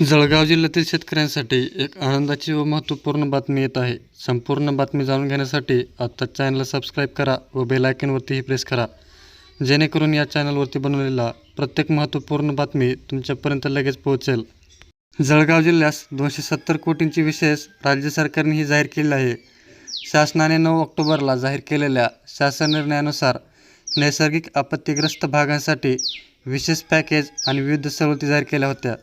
जळगाव जिल्ह्यातील शेतकऱ्यांसाठी एक आनंदाची व महत्त्वपूर्ण बातमी येत आहे. संपूर्ण बातमी जाणून घेण्यासाठी आत्ता चॅनलला सबस्क्राईब करा व बेलायकनवरतीही प्रेस करा. जेणेकरून या चॅनलवरती बनवलेला प्रत्येक महत्त्वपूर्ण बातमी तुमच्यापर्यंत लगेच पोहोचेल. जळगाव जिल्ह्यास दोनशे सत्तर कोटींची विशेष राज्य सरकारनेही जाहीर केली आहे. शासनाने नऊ ऑक्टोबरला जाहीर केलेल्या शासन निर्णयानुसार नैसर्गिक आपत्तीग्रस्त भागांसाठी विशेष पॅकेज आणि विविध सवलती जाहीर केल्या होत्या.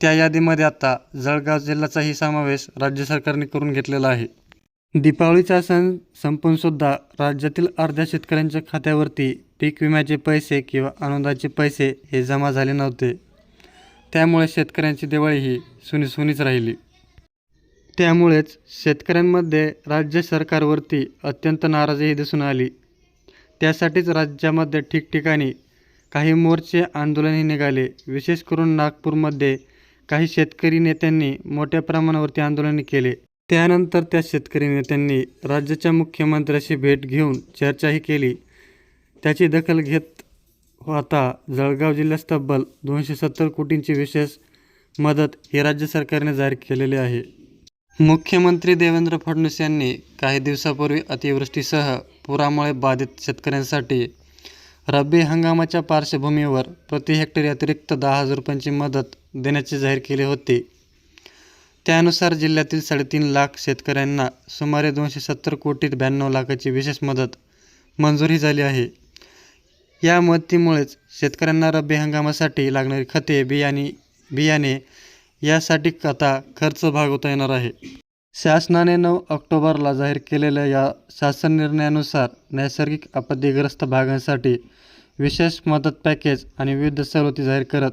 त्या यादीमध्ये आता जळगाव जिल्ह्याचाही समावेश राज्य सरकारने करून घेतलेला आहे. दीपावळीचा सण संपूनसुद्धा राज्यातील अर्ध्या शेतकऱ्यांच्या खात्यावरती पीक विम्याचे पैसे किंवा अनुदानाचे पैसे हे जमा झाले नव्हते. त्यामुळे शेतकऱ्यांची दिवाळी ही सुनीसुनीच राहिली. त्यामुळेच शेतकऱ्यांमध्ये राज्य सरकारवरती अत्यंत नाराजीही दिसून आली. त्यासाठीच राज्यामध्ये ठिकठिकाणी काही मोर्चे आंदोलनही निघाले. विशेष करून नागपूरमध्ये काही शेतकरी नेत्यांनी मोठ्या प्रमाणावरती आंदोलन केले. त्यानंतर त्या शेतकरी नेत्यांनी राज्याच्या मुख्यमंत्र्याशी भेट घेऊन चर्चाही केली. त्याची दखल घेत आता जळगाव जिल्ह्यास तब्बल दोनशे सत्तर कोटींची विशेष मदत ही राज्य सरकारने जाहीर केलेली आहे. मुख्यमंत्री देवेंद्र फडणवीस यांनी काही दिवसापूर्वी अतिवृष्टीसह पुरामुळे बाधित शेतकऱ्यांसाठी रब्बी हंगामाच्या पार्श्वभूमीवर प्रति हेक्टरी अतिरिक्त दहा हजार रुपयांची मदत देण्याचे जाहीर केले होते. त्यानुसार जिल्ह्यातील साडेतीन लाख शेतकऱ्यांना सुमारे दोनशे सत्तर कोटी ब्याण्णव लाखाची विशेष मदत मंजूरही झाली आहे. या मदतीमुळेच शेतकऱ्यांना रब्बी हंगामासाठी लागणारी खते बियाणे बियाणे यासाठी आता खर्च भागवता येणार आहे. शासनाने नऊ ऑक्टोबरला जाहीर केलेल्या या शासन निर्णयानुसार नैसर्गिक आपत्तीग्रस्त भागांसाठी विशेष मदत पॅकेज आणि विविध सवलती जाहीर करत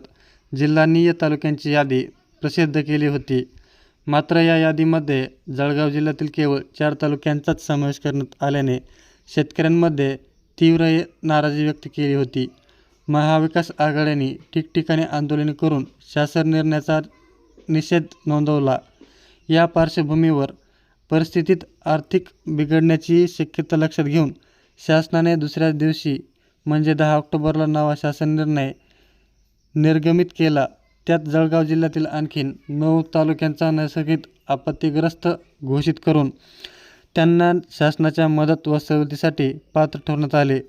जिल्हानिय तालुक्यांची यादी प्रसिद्ध केली होती. मात्र या यादीमध्ये जळगाव जिल्ह्यातील केवळ चार तालुक्यांचाच समावेश करण्यात आल्याने शेतकऱ्यांमध्ये तीव्र नाराजी व्यक्त केली होती. महाविकास आघाड्यांनी ठिकठिकाणी आंदोलने करून शासन निर्णयाचा निषेध नोंदवला. या पार्श्वभूमीवर परिस्थितीत आर्थिक बिघडण्याची शक्यता लक्षात घेऊन शासनाने दुसऱ्या दिवशी म्हणजे दहा ऑक्टोबरला नवा शासन निर्णय निर्गमित केला. त्यात जळगाव जिल्ह्यातील आणखीन नऊ तालुक्यांचा नैसर्गिक आपत्तीग्रस्त घोषित करून त्यांना शासनाच्या मदत व सवलतीसाठी पात्र ठरवण्यात आले.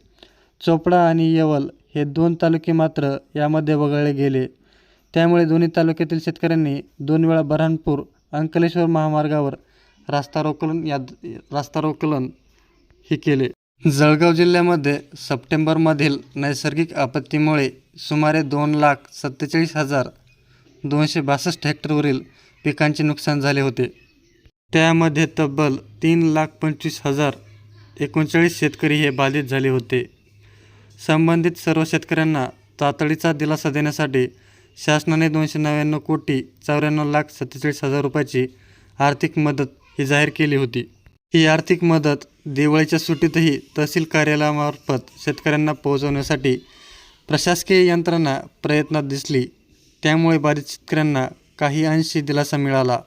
चोपडा आणि येवल हे दोन तालुके मात्र यामध्ये वगळले गेले. त्यामुळे दोन्ही तालुक्यातील शेतकऱ्यांनी दोन वेळा बऱ्हाणपूर अंकलेश्वर महामार्गावर रास्ता रोकलन या रास्ता रोकलन हे केले. जळगाव जिल्ह्यामध्ये सप्टेंबरमधील नैसर्गिक आपत्तीमुळे सुमारे दोन लाख सत्तेचाळीस हजार दोनशे बासष्ट हेक्टरवरील पिकांचे नुकसान झाले होते. त्यामध्ये तब्बल तीन लाख पंचवीस हजार एकोणचाळीस शेतकरी हे बाधित झाले होते. संबंधित सर्व शेतकऱ्यांना तातडीचा दिलासा देण्यासाठी शासनाने दोनशे नव्याण्णव कोटी चौऱ्याण्णव लाख सत्तेचाळीस हजार रुपयाची आर्थिक मदत ही जाहीर केली होती. ही आर्थिक मदत दिवाळीच्या सुट्टीतही तहसील कार्यालयामार्फत शेतकऱ्यांना पोहोचवण्यासाठी प्रशासकीय यंत्रणा प्रयत्नात दिसली. त्यामुळे बाधित शेतकऱ्यांना काही अंशी दिलासा मिळाला.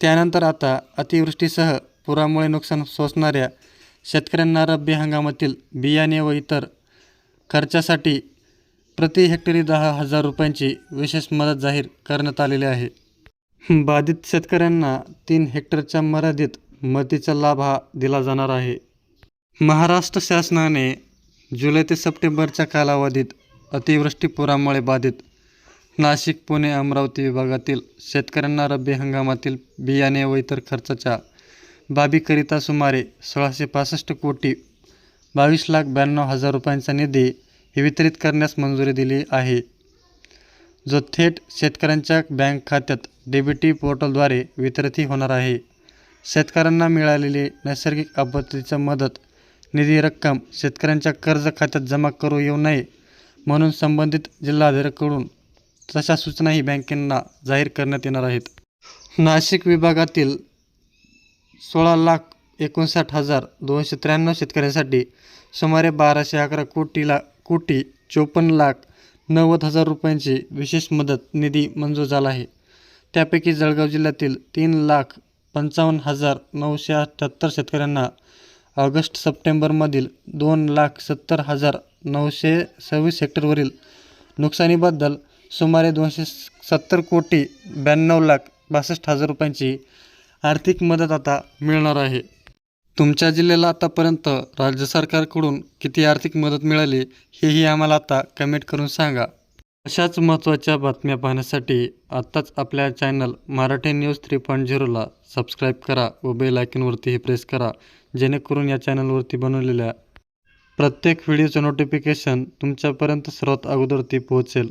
त्यानंतर आता अतिवृष्टीसह पुरामुळे नुकसान सोसणाऱ्या शेतकऱ्यांना रब्बी हंगामातील बियाणे व इतर खर्चासाठी प्रति हेक्टरी दहा हजार रुपयांची विशेष मदत जाहीर करण्यात आलेली आहे. बाधित शेतकऱ्यांना तीन हेक्टरच्या मर्यादित मदतीचा लाभ हा दिला जाणार आहे. महाराष्ट्र शासनाने जुलै ते सप्टेंबरच्या कालावधीत अतिवृष्टी पुरामुळे बाधित नाशिक पुणे अमरावती विभागातील शेतकऱ्यांना रब्बी हंगामातील बियाणे व इतर खर्चाच्या बाबीकरिता सुमारे सोळाशे पासष्ट कोटी बावीस लाख ब्याण्णव हजार रुपयांचा निधी हे वितरित करण्यास मंजुरी दिली आहे. जो थेट शेतकऱ्यांच्या बँक खात्यात डेबीटी पोर्टलद्वारे वितरितही होणार आहे. शेतकऱ्यांना मिळालेली नैसर्गिक आपत्तीचं मदत निधी रक्कम शेतकऱ्यांच्या कर्ज खात्यात जमा करू येऊ नये म्हणून संबंधित जिल्हाधिकाऱ्यांकडून तशा सूचनाही बँकेंना जाहीर करण्यात येणार आहेत. नाशिक विभागातील सोळा लाख एकोणसाठ हजार दोनशे त्र्याण्णव शेतकऱ्यांसाठी सुमारे बाराशे अकरा कोटीला कोटी चोपन्न लाख नव्वद हजार रुपयांची विशेष मदत निधी मंजूर झाला आहे. त्यापैकी जळगाव जिल्ह्यातील तीन लाख पंचावन्न हजार नऊशे अठ्ठ्याहत्तर शेतकऱ्यांना ऑगस्ट सप्टेंबरमधील दोन लाख सत्तर हजार नऊशे सव्वीस हेक्टरवरील नुकसानीबद्दल सुमारे दोनशे सत्तर कोटी ब्याण्णव लाख बासष्ट हजार रुपयांची आर्थिक मदत आता मिळणार आहे. तुमच्या जिल्ह्याला आतापर्यंत राज्य सरकारकडून किती आर्थिक मदत मिळाली हेही आम्हाला आता कमेंट करून सांगा. अशाच महत्त्वाच्या बातम्या पाहण्यासाठी आत्ताच आपल्या channel Marathi news three point झिरोला subscribe करा व बेल आयकनवरतीही प्रेस करा जेणेकरून या चॅनलवरती बनवलेल्या प्रत्येक व्हिडिओचं नोटिफिकेशन तुमच्यापर्यंत सर्वात अगोदर ती पोहोचेल.